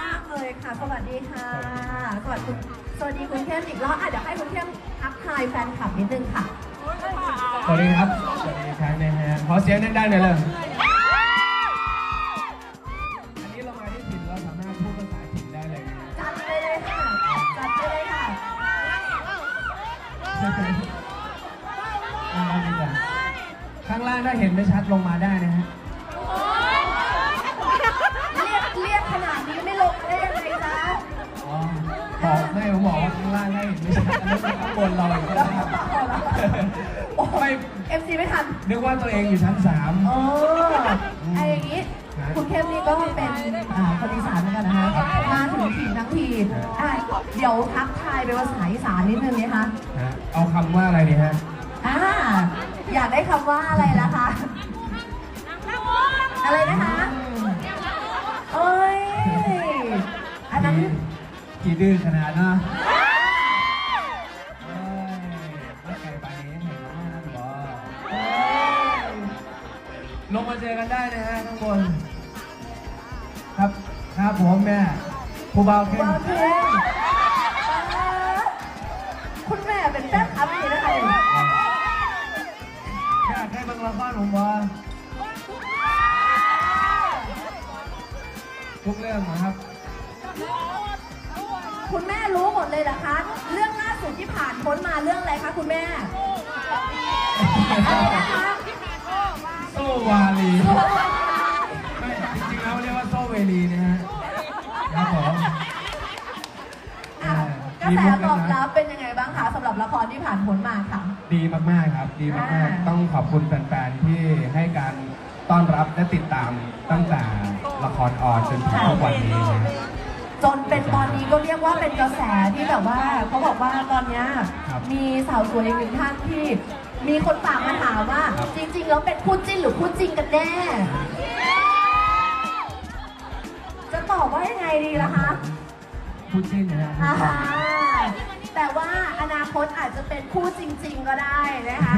มากๆเลยค่ะ สวัสดีค่ะ สวัสดีสวัสดีคุณเข้มอีกรอบอะเดี๋ยวให้คุณเข้มทักทายแฟนคลับนิดนึงค่ะ สวัสดีครับ สวัสดีอีกครั้งนะฮะขอเสียงดังๆหน่อยเลยอันนี้เรามาที่ถิ่นเราสามารถพูดภาษาถิ่นได้เลยนะฮะจัดไปเลยค่ะ จัดไปเลยค่ะน่ารักดีจังข้างล่างถ้าเห็นไม่ชัดลงมาได้นะฮะ อกว่าข้างล่างให้เห็นไม่ชัดอันนั้นเป็นข้างบนเราอีกนะครับโอ้ไม่ เอ็มซีไม่ทันนึกว่าตัวเองอยู่ชั้นสามเออไอ้อย่างนี้คุณเข้มนี่ก็เป็นอ่าคนอีสานเหมือนกันนะคะมาถึงถิ่นทั้งทีอะเดี๋ยวทักทายเป็นภาษาอีสานนิดนึงไหมคะฮะเอาคำว่าอะไรดีฮะอ่าอยากได้คำว่าอะไรล่ะคะอะไรนะคะเอ้ยอันนั้น กี่ดื้อขนาดนะ ลงมาเจอกันได้นะฮะข้างบน ครับครับผมแม่ผู้บ่าวเข้มว้าวเพลงคุณแม่เป็นแฟนคลับนี่นะคะอยากให้เบังละครผมว่าทุกเรื่องนะครับ คุณแม่รู้หมดเลยเหรอคะ เรื่องล่าสุดที่ผ่านพ้นมาเรื่องอะไรคะคุณแม่อะไรนะคะโซ วาลีไม่จริงๆแล้วเรียกว่าโซเวลีนะฮะครับผมอะกระแสตอบรับเป็นยังไงบ้างคะสำหรับละครที่ผ่านพ้นมาค่ะ ดีมากๆครับ ดีมากอ่าๆต้องขอบคุณแฟนๆ ที่ให้การต้อนรับและติดตามตั้งแต่ละครออนจนถึงทุกวันนี้นะ จนเป็นตอนนี้ก็เรียกว่าเป็นกระแสที่แบบว่าเขาบอกว่าตอนเนี้ยครับมีสาวสวยอีกหนึ่งท่านที่ มีคนฝากมาถามว่าครับจริง ๆ แล้วเป็นคู่จิ้นหรือคู่จริงกันแน่ จะตอบว่ายังไงดีล่ะคะพูดชื่อนะฮะอ่าแต่ว่าอนาคตอาจจะเป็นคู่จริง ๆ ก็ได้นะคะ